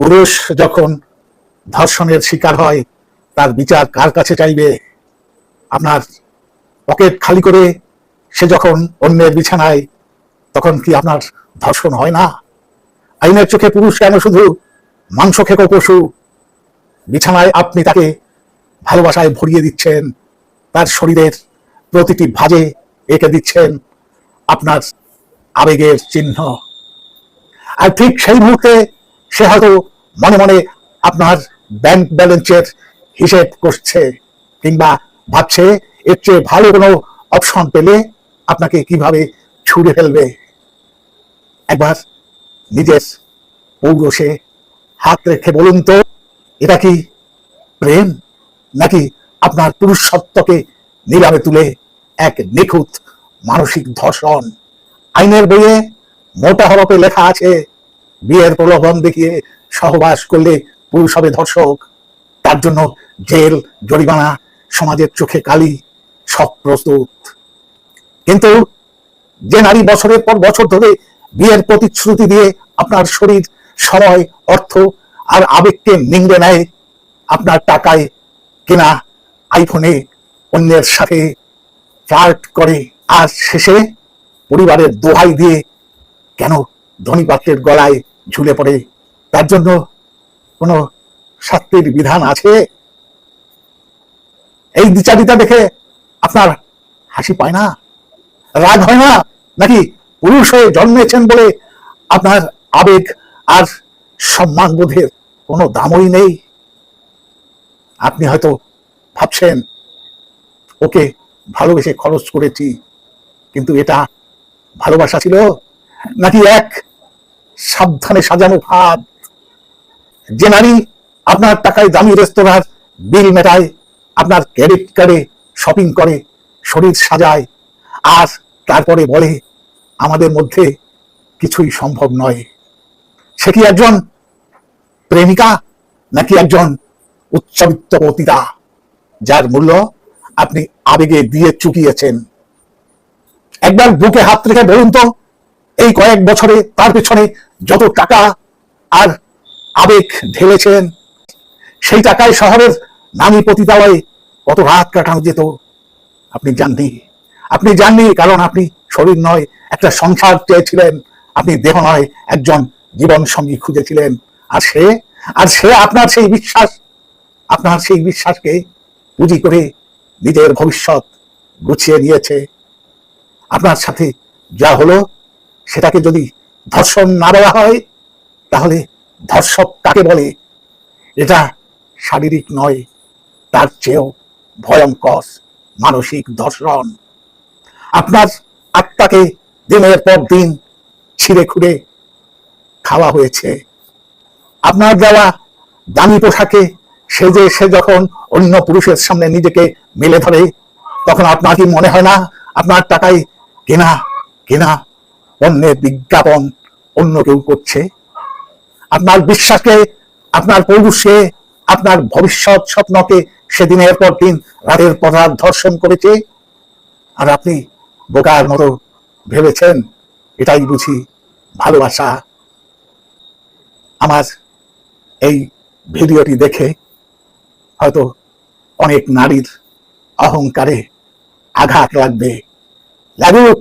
পুরুষ যখন ধর্ষণের শিকার হয়, তার বিচার কার কাছে চাইবে? আপনার পকেট খালি করে সে যখন অন্যের বিছানায়, তখন কি আপনার ধর্ষণ হয় না? আইনের চোখে পুরুষ কেন শুধু মাংস খেকো পশু? বিছানায় আপনি তাকে ভালোবাসায় ভরিয়ে দিচ্ছেন, তার শরীরের প্রতিটি ভাজে এঁকে দিচ্ছেন, আপনার আবেগের চিহ্ন। আর ঠিক সেই মুহূর্তে সে হয়তো মনে মনে আপনার ব্যাংক ব্যালেন্সের হিসেব করছে কিংবা ভাবছে এর চেয়ে ভালো কোনো অপশন পেলে আপনাকে কীভাবে ছুড়ে ফেলবে? একবার নিজের পৌরসে হাত রেখে বলুন তো, এটা কি প্রেম নাকি আপনার পুরুষত্বকে নিলামে তুলে এক নিখুঁত মানসিক ধর্ষণ? আইনের বইয়ে মোটা হরফে লেখা আছে বিয়ের প্রলোভন দেখিয়ে সহবাস করলে পুরুষ হবে ধর্ষক। তার জন্য জেল, জরিমানা, সমাজের চোখে কালি সব প্রস্তুত। কিন্তু যে নারী বছরের পর বছর ধরে বিয়ের প্রতিশ্রুতি দিয়ে আপনার শরীর সময় অর্থ আর আবেগকে নিংড়ে নেয়, আপনার টাকায় কেনা আইফোনে অন্যের সাথে ফ্লার্ট করে আর শেষে পরিবারের দোহাই দিয়ে কেন ধনী পাত্রের গলায় ঝুলে পড়ে। তার জন্য কোনো শাস্তির বিধান আছে? এই বিচারিতা দেখে আপনার হাসি পায় না? রাগ হয় না? নাকি পুরুষ হয়ে জন্মেছেন বলে আপনার আবেগ আর সম্মান বোধের কোনো দামই নেই? আপনি হয়তো ভাবছেন, ওকে ভালোবেসে খরচ করেছি, কিন্তু এটা ভালোবাসা ছিল? নাকি এক সাবধানে সাজানো ভাত। যে নারী আপনার টাকায় দামি রেস্তোরাঁর বিল মেটায়, আপনার ক্রেডিট কার্ডে শপিং করে, শরীর সাজায়, আর তারপরে বলে, আমাদের মধ্যে কিছুই সম্ভব নয়। সে কি একজন প্রেমিকা, নাকি একজন উচ্চবিত্ত পতিতা, যার মূল্য আপনি আবেগে দিয়ে চুকিয়েছেন? একবার বুকে হাত রেখে বলুন তো, এই কয়েক বছরে তার পেছনে যত টাকা আর আবেগ ঢেলেছেন, সেই টাকায় শহরের নামি পতিতালয়ে কত রাত কাটানো যেত। আপনি জাননি। আপনি জাননি কারণ আপনি শরীর নয়, একটা সংসার চেয়েছিলেন। আপনি দেহ নয়, একজন জীবন সঙ্গী খুঁজেছিলেন। আর সে আর সে আপনার সেই বিশ্বাস, আপনার সেই বিশ্বাসকে পুঁজি করে নিজের ভবিষ্যৎ গুছিয়ে নিয়েছে। আপনার সাথে যা হলো, সেটাকে যদি ধর্ষণ না বলা হয়, তাহলে ধর্ষক কাকে বলে? এটা শারীরিক নয়, তার চেয়েও ভয়ঙ্কর মানসিক ধর্ষণ। আপনার আত্মাকে দিনের পর দিন ছিঁড়ে খুঁড়ে খাওয়া হয়েছে। আপনার দেওয়া দামি পোশাকে সেজে সে যখন অন্য পুরুষের সামনে নিজেকে মেলে ধরে, তখন আপনার কি মনে হয় না আপনার টাকায় কেনা কেনা অন্যের বিজ্ঞাপন অন্য কেউ করছে। আপনার বিশ্বাসকে, আপনার পৌরুষে আপনার ভবিষ্যৎ স্বপ্নকে সেদিনের পর দিন রাতের পর রাত ধর্ষণ করেছে। আর আপনি বোকার মতো ভেবেছেন, এটাই বুঝি ভালোবাসা। আমার এই ভিডিওটি দেখে হয়তো অনেক নারীর অহংকারে আঘাত লাগবে। লাগুক,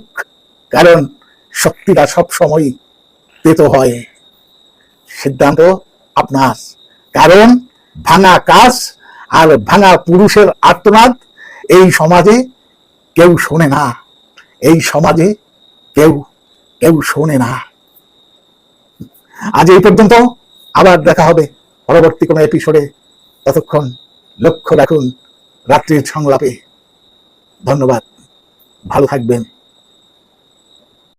কারণ শক্তিটা সবসময় পেত হয়। সিদ্ধান্ত আপনার। কারণ ভাঙা কাজ আর ভাঙা পুরুষের আর্তনাদ এই সমাজে কেউ শোনে না। এই সমাজে কেউ কেউ শোনে না। আজ এই পর্যন্ত আবার দেখা হবে পরবর্তী কোনো এপিসোডে ততক্ষণ লক্ষ্য রাখুন রাত্রির সংলাপে। ধন্যবাদ। ভালো থাকবেন।